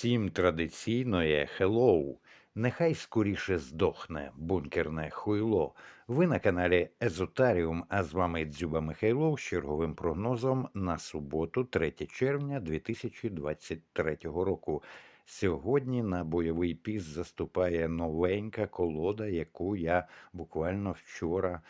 Всім традиційне хеллоу. Нехай скоріше здохне бункерне хуйло. Ви на каналі Езотаріум, а з вами Дзюба Михайлов з черговим прогнозом на суботу, 3 червня 2023 року. Сьогодні на бойовий піс заступає новенька колода, яку я буквально вчора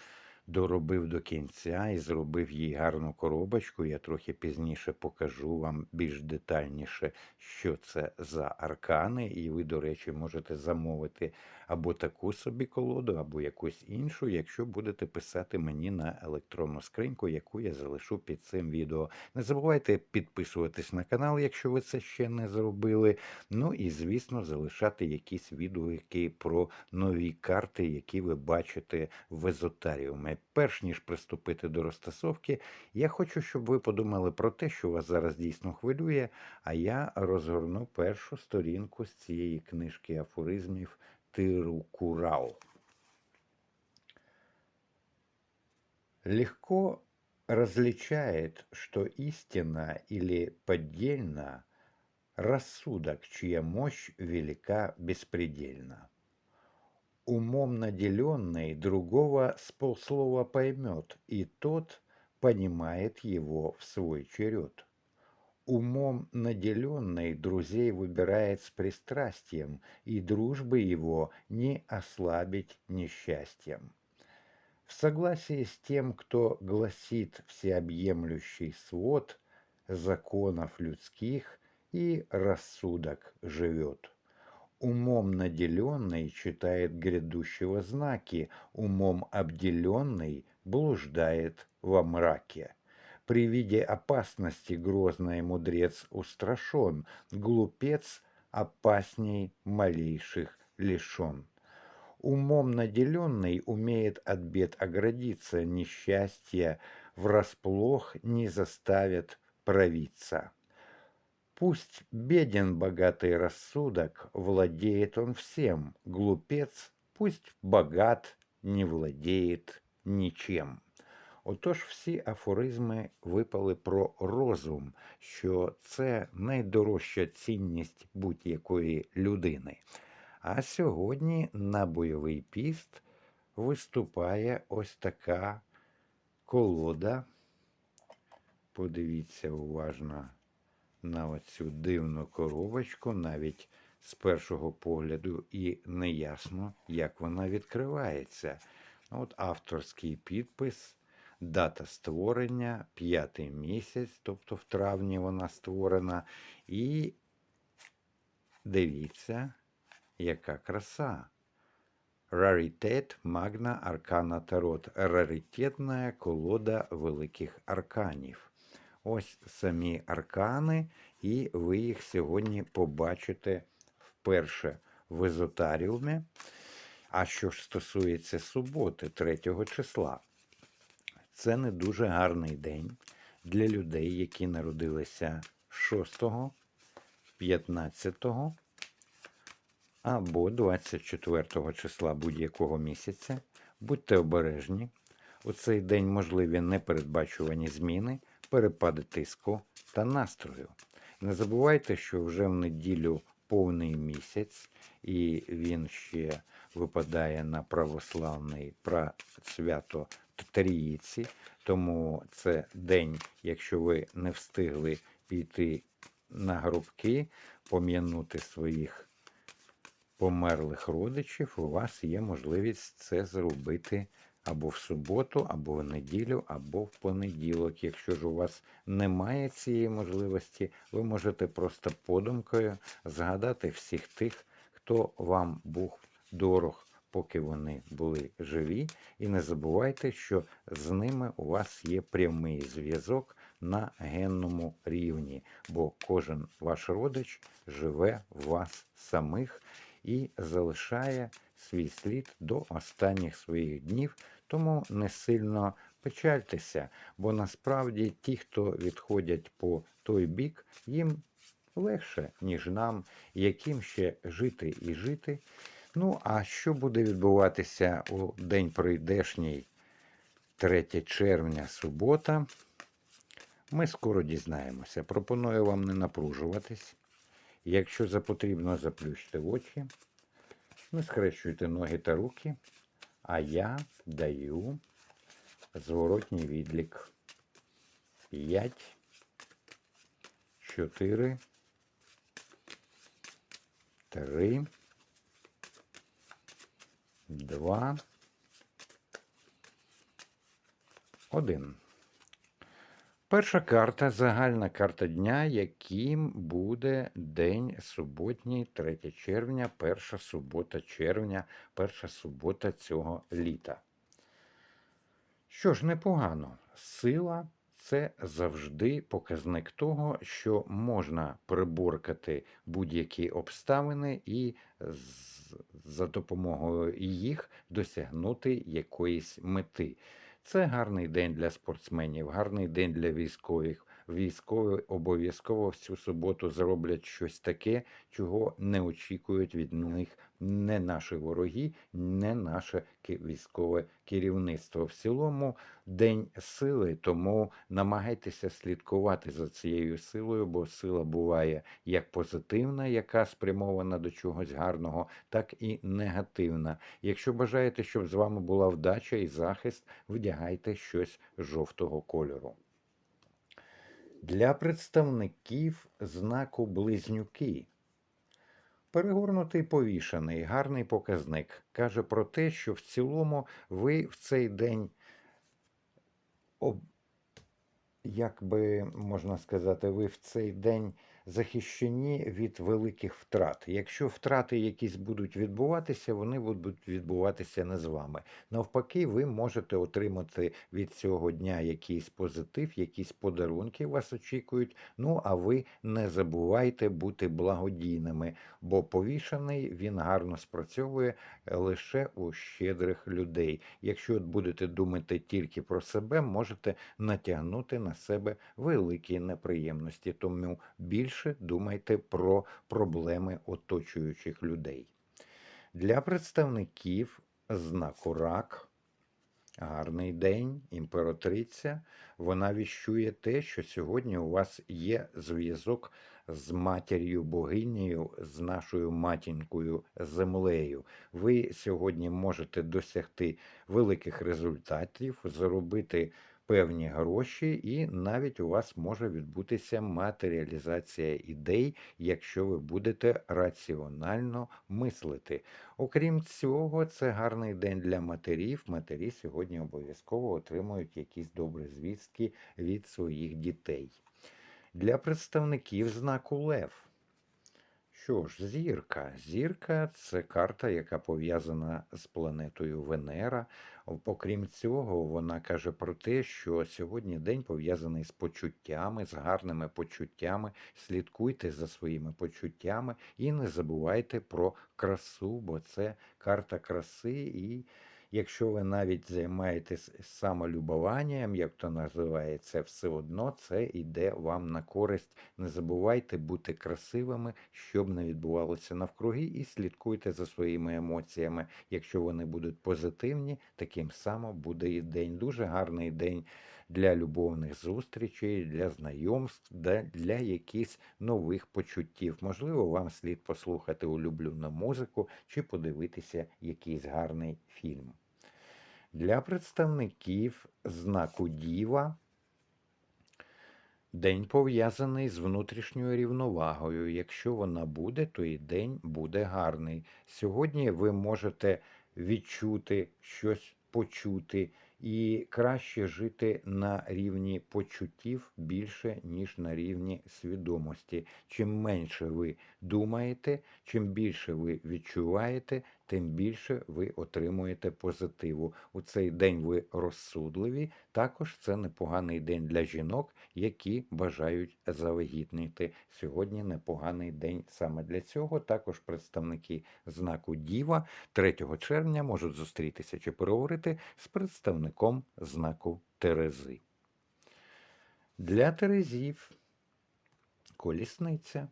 доробив до кінця і зробив їй гарну коробочку. Я трохи пізніше покажу вам більш детальніше, що це за аркани, і ви, до речі, можете замовити або таку собі колоду, або якусь іншу, якщо будете писати мені на електронну скриньку, яку я залишу під цим відео. Не забувайте підписуватись на канал, якщо ви це ще не зробили. Ну і, звісно, залишати якісь відгуки про нові карти, які ви бачите в езотаріумі. Перш ніж приступити до розтасовки, я хочу, щоб ви подумали про те, що вас зараз дійсно хвилює, а я розгорну першу сторінку з цієї книжки афоризмів Тиру Курао. Легко различает, что истина или поддельно рассудок, чья мощь велика беспредельна. Умом наделенный другого с полслова поймет, и тот понимает его в свой черед. Умом наделенный друзей выбирает с пристрастием, и дружбы его не ослабить несчастьем. В согласии с тем, кто гласит всеобъемлющий свод законов людских и рассудок живет. Умом наделенный читает грядущего знаки, умом обделенный блуждает во мраке. При виде опасности грозный мудрец устрашен, глупец опасней малейших лишен. Умом наделенный умеет от бед оградиться, несчастья врасплох не заставят провиться. Пусть беден богатый рассудок, владеет он всем, глупец, пусть богат, не владеет нічим. Отож, всі афоризми випали про розум, що це найдорожча цінність будь-якої людини. А сьогодні на бойовий піст виступає ось така колода. Подивіться уважно на оцю дивну коробочку, навіть з першого погляду, і неясно, як вона відкривається. От авторський підпис, дата створення, п'ятий місяць, тобто в травні вона створена. І дивіться, яка краса. Раритет Магна Аркана Тарот. Раритетна колода великих арканів. Ось самі аркани, і ви їх сьогодні побачите вперше в езотаріумі. А що ж стосується суботи, 3 числа, це не дуже гарний день для людей, які народилися 6, 15 або 24 числа будь-якого місяця. Будьте обережні. У цей день можливі непередбачувані зміни, перепади тиску та настрою. Не забувайте, що вже в неділю повний місяць, і він ще випадає на православний свято Тріїці, тому це день, якщо ви не встигли піти на гробки, пом'янути своїх померлих родичів, у вас є можливість це зробити або в суботу, або в неділю, або в понеділок. Якщо ж у вас немає цієї можливості, ви можете просто подумкою згадати всіх тих, хто вам був дорог, поки вони були живі. І не забувайте, що з ними у вас є прямий зв'язок на генному рівні, бо кожен ваш родич живе в вас самих і залишає свій слід до останніх своїх днів, тому не сильно печальтеся, бо насправді ті, хто відходять по той бік, їм легше, ніж нам, яким ще жити і жити. Ну, а що буде відбуватися у день прийдешній 3 червня субота? Ми скоро дізнаємося. Пропоную вам не напружуватись Якщо за потрібно, заплющте очі, не схрещуйте ноги та руки, а я даю зворотній відлік. 5, 4, 3, 2, 1. Перша карта загальна карта дня, яким буде день суботній, 3 червня, перша субота червня, перша субота цього літа. Що ж, непогано. Сила це завжди показник того, що можна приборкати будь-які обставини і за допомогою їх досягнути якоїсь мети. Це гарний день для спортсменів, гарний день для військових. Військові обов'язково в цю суботу зроблять щось таке, чого не очікують від них не наші вороги, не наше військове керівництво. В цілому день сили, тому намагайтеся слідкувати за цією силою, бо сила буває як позитивна, яка спрямована до чогось гарного, так і негативна. Якщо бажаєте, щоб з вами була вдача і захист, вдягайте щось жовтого кольору. Для представників знаку близнюки. Перегорнутий повішений, гарний показник. Каже про те, що в цілому ви в цей день, об... як би можна сказати, ви в цей день захищені від великих втрат. Якщо втрати якісь будуть відбуватися, вони будуть відбуватися не з вами. Навпаки, ви можете отримати від цього дня якийсь позитив, якісь подарунки вас очікують. Ну а ви не забувайте бути благодійними, бо повішений він гарно спрацьовує лише у щедрих людей. Якщо будете думати тільки про себе, можете натягнути на себе великі неприємності. Тому більше думайте про проблеми оточуючих людей. Для представників знаку рак. Гарний день, імператриця. Вона віщує те, що сьогодні у вас є зв'язок з матір'ю богинею, з нашою матінкою землею. Ви сьогодні можете досягти великих результатів, заробити певні гроші, і навіть у вас може відбутися матеріалізація ідей, якщо ви будете раціонально мислити. Окрім цього, це гарний день для матерів. Матері сьогодні обов'язково отримують якісь добрі звістки від своїх дітей. Для представників знаку Лев. Що ж, зірка. Зірка це карта, яка пов'язана з планетою Венера. Окрім цього, вона каже про те, що сьогодні день пов'язаний з почуттями, з гарними почуттями. Слідкуйте за своїми почуттями і не забувайте про красу, бо це карта краси і. Якщо ви навіть займаєтесь самолюбуванням, як то називається, все одно це йде вам на користь. Не забувайте бути красивими, щоб не відбувалося навкруги, і слідкуйте за своїми емоціями. Якщо вони будуть позитивні, таким само буде і день. Дуже гарний день для любовних зустрічей, для знайомств, для, якихось нових почуттів. Можливо, вам слід послухати улюблену музику чи подивитися якийсь гарний фільм. Для представників знаку Діва день пов'язаний з внутрішньою рівновагою. Якщо вона буде, то і день буде гарний. Сьогодні ви можете відчути щось, почути і краще жити на рівні почуттів більше, ніж на рівні свідомості. Чим менше ви думаєте, чим більше ви відчуваєте, тим більше ви отримуєте позитиву. У цей день ви розсудливі. Також це непоганий день для жінок, які бажають завагітніти. Сьогодні непоганий день саме для цього. Також представники знаку Діва 3 червня можуть зустрітися чи переговорити з представником знаку Терези. Для Терезів колісниця.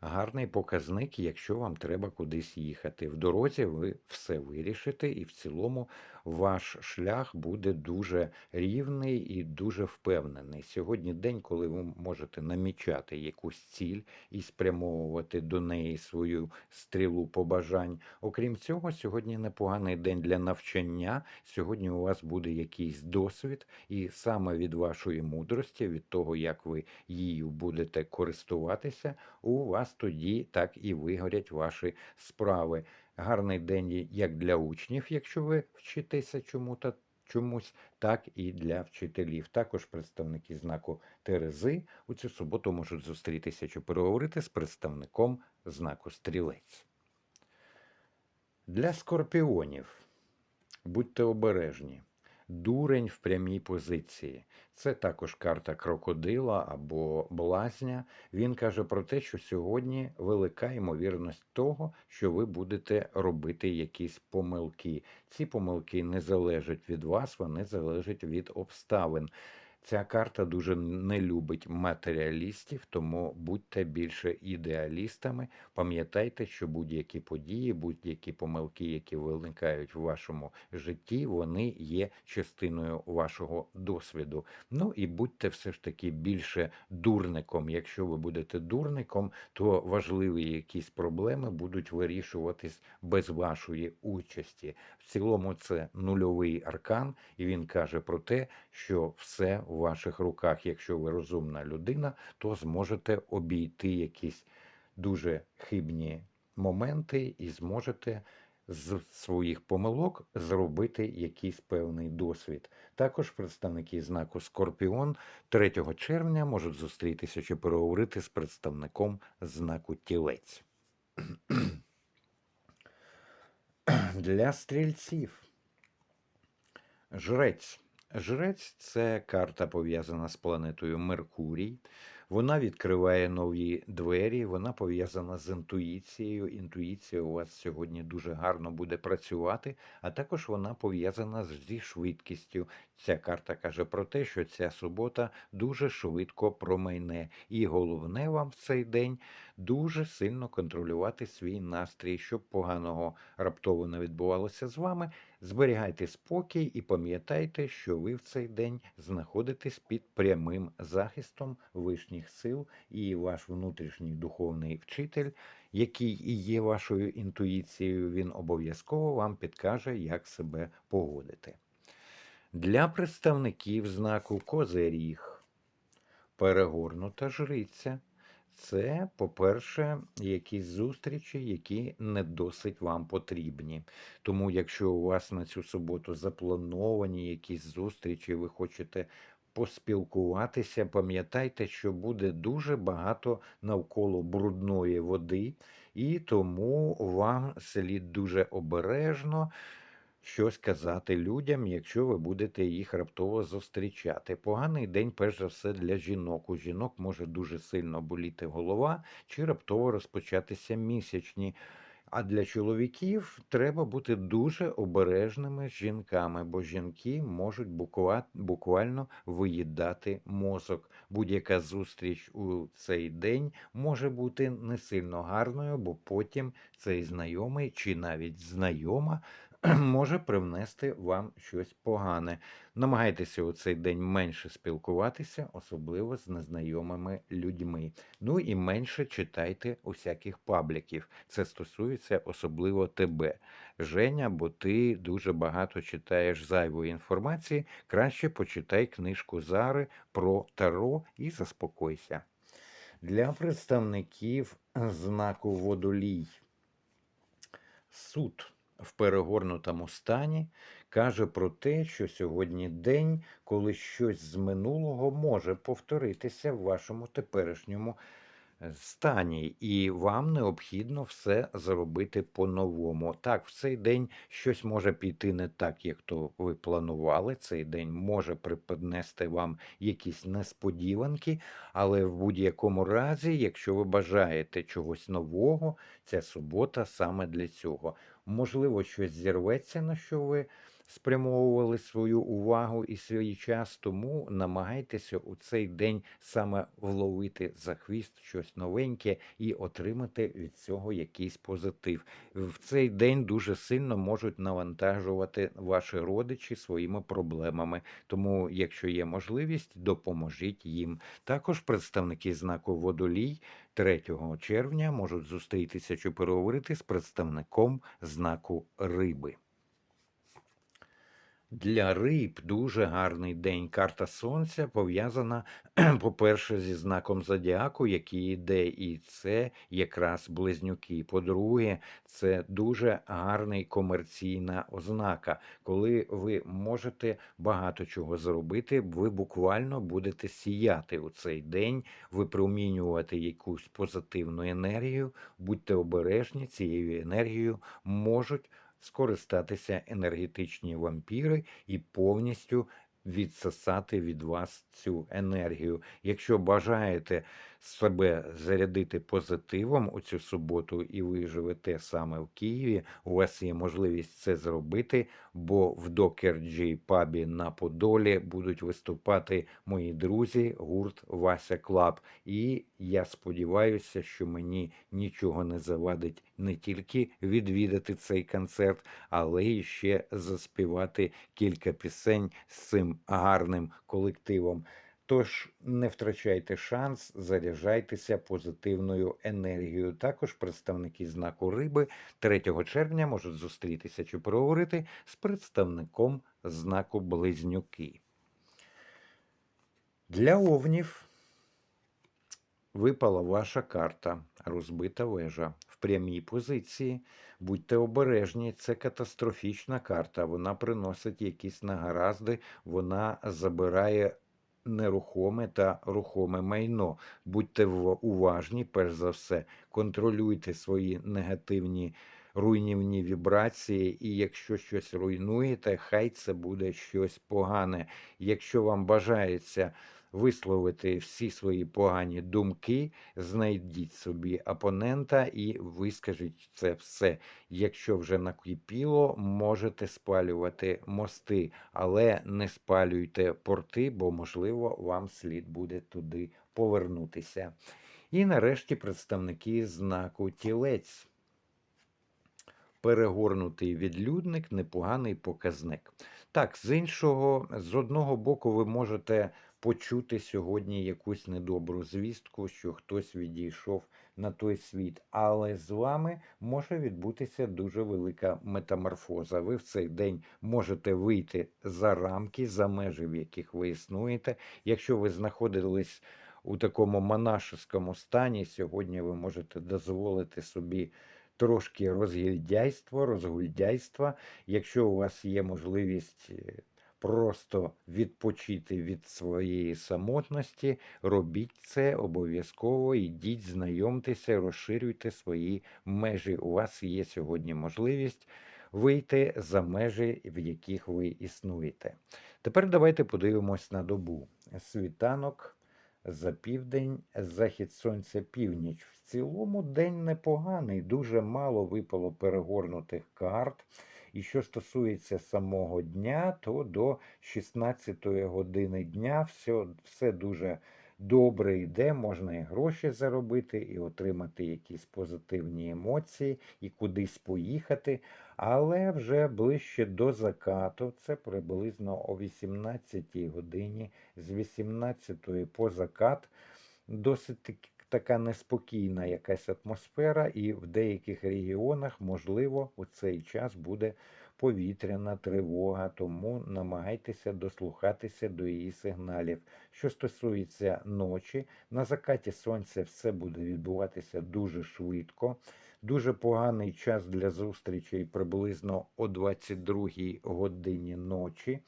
Гарний показник, якщо вам треба кудись їхати. В дорозі ви все вирішите, і в цілому ваш шлях буде дуже рівний і дуже впевнений. Сьогодні день, коли ви можете намічати якусь ціль і спрямовувати до неї свою стрілу побажань. Окрім цього, сьогодні непоганий день для навчання. Сьогодні у вас буде якийсь досвід, і саме від вашої мудрості, від того, як ви її будете користуватися, у вас тоді так і вигорять ваші справи. Гарний день як для учнів, якщо ви вчитеся чому-то чомусь, так і для вчителів. Також представники знаку Терези у цю суботу можуть зустрітися чи переговорити з представником знаку Стрілець. Для скорпіонів будьте обережні. Дурень в прямій позиції. Це також карта крокодила або блазня. Він каже про те, що сьогодні велика ймовірність того, що ви будете робити якісь помилки. Ці помилки не залежать від вас, вони залежать від обставин. Ця карта дуже не любить матеріалістів, тому будьте більше ідеалістами. Пам'ятайте, що будь-які події, будь-які помилки, які виникають в вашому житті, вони є частиною вашого досвіду. Ну і будьте все ж таки більше дурником. Якщо ви будете дурником, то важливі якісь проблеми будуть вирішуватись без вашої участі. В цілому це нульовий аркан, і він каже про те, що все у ваших руках. Якщо ви розумна людина, то зможете обійти якісь дуже хибні моменти і зможете з своїх помилок зробити якийсь певний досвід. Також представники знаку Скорпіон 3 червня можуть зустрітися чи переговорити з представником знаку Тілець. Для стрільців. Жрець. Жрець це карта пов'язана з планетою Меркурій. Вона відкриває нові двері, вона пов'язана з інтуїцією. Інтуїція у вас сьогодні дуже гарно буде працювати, а також вона пов'язана зі швидкістю. Ця карта каже про те, що ця субота дуже швидко промайне. І головне вам в цей день дуже сильно контролювати свій настрій, щоб поганого раптово не відбувалося з вами. Зберігайте спокій і пам'ятайте, що ви в цей день знаходитесь під прямим захистом вишніх сил, і ваш внутрішній духовний вчитель, який і є вашою інтуїцією, він обов'язково вам підкаже, як себе поводити. Для представників знаку Козиріг перегорнута жриця. Це, по-перше, якісь зустрічі, які не досить вам потрібні. Тому, якщо у вас на цю суботу заплановані якісь зустрічі, ви хочете поспілкуватися, пам'ятайте, що буде дуже багато навколо брудної води, і тому вам слід дуже обережно щось казати людям, якщо ви будете їх раптово зустрічати. Поганий день, перш за все, для жінок. У жінок може дуже сильно боліти голова чи раптово розпочатися місячні. А для чоловіків треба бути дуже обережними з жінками, бо жінки можуть буква- буквально виїдати мозок. Будь-яка зустріч у цей день може бути не сильно гарною, бо потім цей знайомий чи навіть знайома може привнести вам щось погане. Намагайтеся у цей день менше спілкуватися, особливо з незнайомими людьми. Ну і менше читайте усяких пабліків. Це стосується особливо тебе, Женя, бо ти дуже багато читаєш зайвої інформації. Краще почитай книжку Зари про Таро і заспокойся. Для представників знаку водолій. Суд в перегорнутому стані каже про те, що сьогодні день, коли щось з минулого може повторитися в вашому теперішньому е, стані, і вам необхідно все зробити по-новому. Так, в цей день щось може піти не так, як то ви планували. Цей день може приподнести вам якісь несподіванки, але в будь-якому разі, якщо ви бажаєте чогось нового, ця субота саме для цього. Можливо, щось зірветься, на що ви спрямовували свою увагу і свій час, тому намагайтеся у цей день саме вловити за хвіст щось новеньке і отримати від цього якийсь позитив. В цей день дуже сильно можуть навантажувати ваші родичі своїми проблемами. Тому, якщо є можливість, допоможіть їм. Також представники знаку водолій 3 червня можуть зустрітися чи переговорити з представником знаку риби. Для риб дуже гарний день. Карта сонця пов'язана, по-перше, зі знаком зодіаку, який йде, і це якраз близнюки. По-друге, це дуже гарний комерційна ознака, коли ви можете багато чого зробити, ви буквально будете сіяти у цей день, випромінювати якусь позитивну енергію. Будьте обережні, цією енергією можуть скористатися енергетичні вампіри і повністю відсосати від вас цю енергію. Якщо бажаєте себе зарядити позитивом у цю суботу, і ви живете саме в Києві, у вас є можливість це зробити, бо в Докерджі пабі на Подолі будуть виступати мої друзі, гурт Вася Клаб. І я сподіваюся, що мені нічого не завадить не тільки відвідати цей концерт, але й ще заспівати кілька пісень з цим гарним колективом. Тож не втрачайте шанс, заряджайтеся позитивною енергією. Також представники знаку риби 3 червня можуть зустрітися чи проговорити з представником знаку Близнюки. Для овнів випала ваша карта розбита вежа в прямій позиції. Будьте обережні, це катастрофічна карта. Вона приносить якісь нагаразди, вона забирає нерухоме та рухоме майно. Будьте уважні, перш за все, контролюйте свої негативні руйнівні вібрації, і якщо щось руйнуєте, хай це буде щось погане. Якщо вам бажається висловити всі свої погані думки, знайдіть собі опонента і вискажіть це все. Якщо вже накипіло, можете спалювати мости, але не спалюйте порти, бо, можливо, вам слід буде туди повернутися. І нарешті представники знаку тілець. Перегорнутий відлюдник непоганий показник. Так, з іншого, з одного боку, ви можете почути сьогодні якусь недобру звістку, що хтось відійшов на той світ. Але з вами може відбутися дуже велика метаморфоза. Ви в цей день можете вийти за рамки, за межі, в яких ви існуєте. Якщо ви знаходились у такому монашескому стані, сьогодні ви можете дозволити собі. Трошки розгільдяйство, розгульдяйства. Якщо у вас є можливість е, просто відпочити від своєї самотності, робіть це обов'язково, йдіть, знайомтеся, розширюйте свої межі. У вас є сьогодні можливість вийти за межі, в яких ви існуєте. Тепер давайте подивимось на добу. Світанок. За південь, захід сонця північ. В цілому день непоганий, дуже мало випало перегорнутих карт. І що стосується самого дня, то до 16 години дня все, все дуже добре йде, можна і гроші заробити, і отримати якісь позитивні емоції, і кудись поїхати. Але вже ближче до закату, це приблизно о 18 годині, з 18 по закат, досить така неспокійна якась атмосфера, і в деяких регіонах, можливо, у цей час буде повітряна тривога, тому намагайтеся дослухатися до її сигналів. Що стосується ночі, на закаті сонця все буде відбуватися дуже швидко. Дуже поганий час для зустрічей приблизно о 22 годині ночі.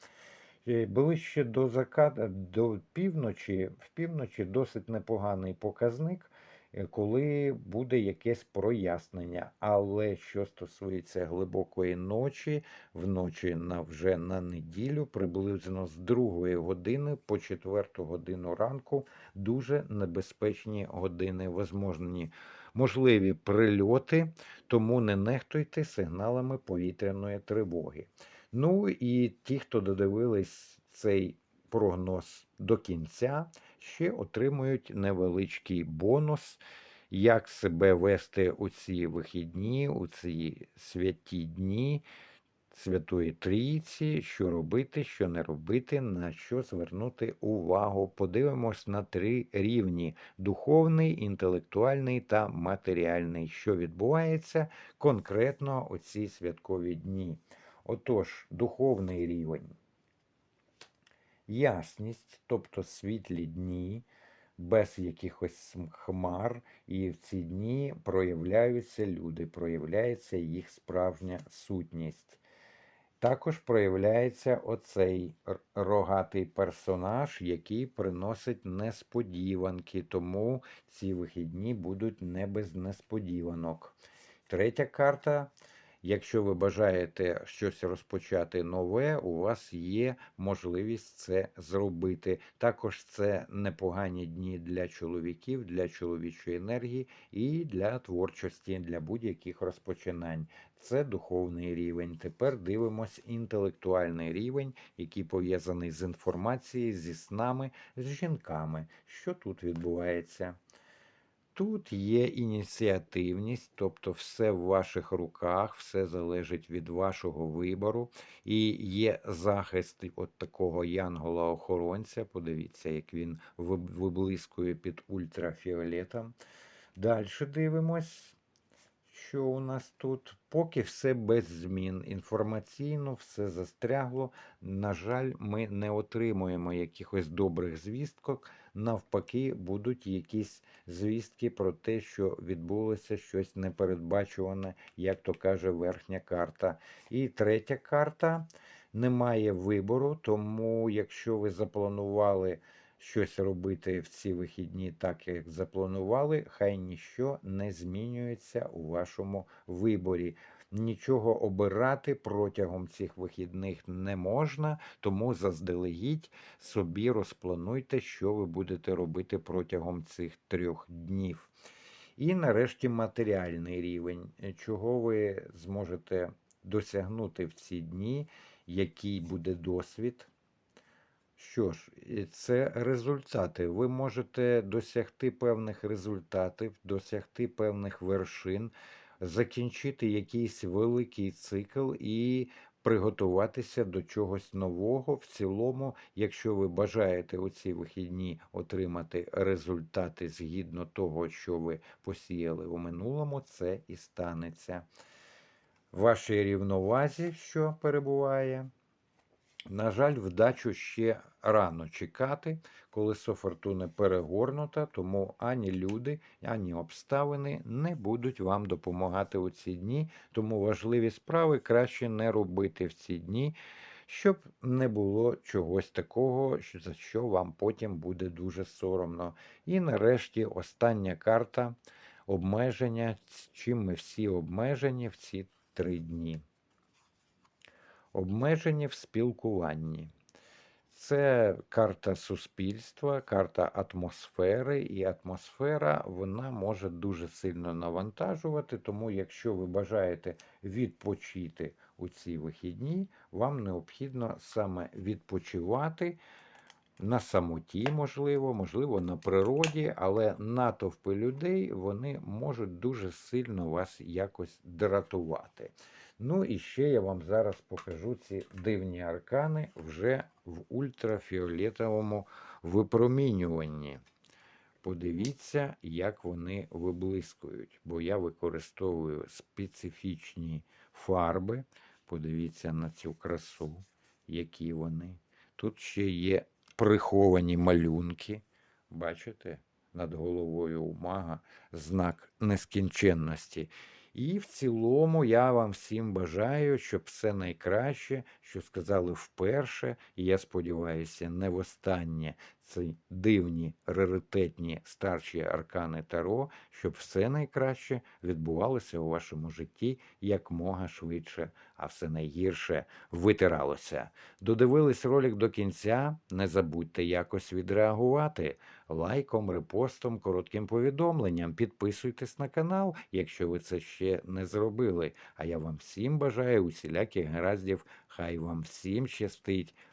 Ближче до заката, до півночі, в півночі досить непоганий показник, е, коли буде якесь прояснення. Але що стосується глибокої ночі, вночі на вже на неділю, приблизно з 2 години по 4 годину ранку, дуже небезпечні години, возможні. Можливі прильоти, тому не нехтуйте сигналами повітряної тривоги. Ну і ті, хто додивились цей прогноз до кінця, ще отримують невеличкий бонус, як себе вести у ці вихідні, у ці святі дні. Святої Трійці, що робити, що не робити, на що звернути увагу. Подивимось на три рівні: духовний, інтелектуальний та матеріальний, що відбувається конкретно у ці святкові дні. Отож, духовний рівень. Ясність, тобто світлі дні, без якихось хмар, і в ці дні проявляються люди, проявляється їх справжня сутність. Також проявляється оцей рогатий персонаж, який приносить несподіванки, тому ці вихідні будуть не без несподіванок. Третя карта. Якщо ви бажаєте щось розпочати нове, у вас є можливість це зробити. Також це непогані дні для чоловіків, для чоловічої енергії і для творчості, для будь-яких розпочинань. Це духовний рівень. Тепер дивимось інтелектуальний рівень, який пов'язаний з інформацією, зі снами, з жінками. Що тут відбувається? Тут є ініціативність, тобто все в ваших руках, все залежить від вашого вибору, і є захист от такого янгола-охоронця. Подивіться, як він виблискує під ультрафіолетом. Далі дивимось, що у нас тут. Поки все без змін. Інформаційно все застрягло. На жаль, ми не отримуємо якихось добрих звісток. Навпаки, будуть якісь звістки про те, що відбулося щось непередбачуване, як то каже верхня карта. І третя карта немає вибору, тому якщо ви запланували щось робити в ці вихідні так, як запланували, хай ніщо не змінюється у вашому виборі. Нічого обирати протягом цих вихідних не можна, тому заздалегідь собі розплануйте, що ви будете робити протягом цих трьох днів. І нарешті матеріальний рівень, е, чого ви зможете досягнути в ці дні, який буде досвід. Що ж, це результати. Ви можете досягти певних результатів, досягти певних вершин, закінчити якийсь великий цикл і приготуватися до чогось нового. В цілому, якщо ви бажаєте у ці вихідні отримати результати згідно того, що ви посіяли у минулому, це і станеться. Вашій рівновазі, що перебуває. На жаль, вдачу ще рано чекати, колесо фортуни перегорнуто, тому ані люди, ані обставини не будуть вам допомагати у ці дні, тому важливі справи краще не робити в ці дні, щоб не було чогось такого, за що вам потім буде дуже соромно. І нарешті остання карта обмеження, чим ми всі обмежені в ці три дні. Обмежені в спілкуванні. Це карта суспільства, карта атмосфери, і атмосфера вона може дуже сильно навантажувати. Тому, якщо ви бажаєте відпочити у ці вихідні, вам необхідно саме відпочивати на самоті, можливо, можливо, на природі, але натовпи людей вони можуть дуже сильно вас якось дратувати. Ну і ще я вам зараз покажу ці дивні аркани вже в ультрафіолетовому випромінюванні. Подивіться, як вони виблискують, бо я використовую специфічні фарби. Подивіться на цю красу, які вони. Тут ще є приховані малюнки. Бачите, над головою у мага знак нескінченності. І в цілому я вам всім бажаю, щоб все найкраще, що сказали вперше, і я сподіваюся, не востаннє. Ці дивні, раритетні старші аркани Таро, щоб все найкраще відбувалося у вашому житті якмога швидше, а все найгірше витиралося. Додивились ролик до кінця. Не забудьте якось відреагувати лайком, репостом, коротким повідомленням. Підписуйтесь на канал, якщо ви це ще не зробили. А я вам всім бажаю усіляких гараздів. Хай вам всім щастить.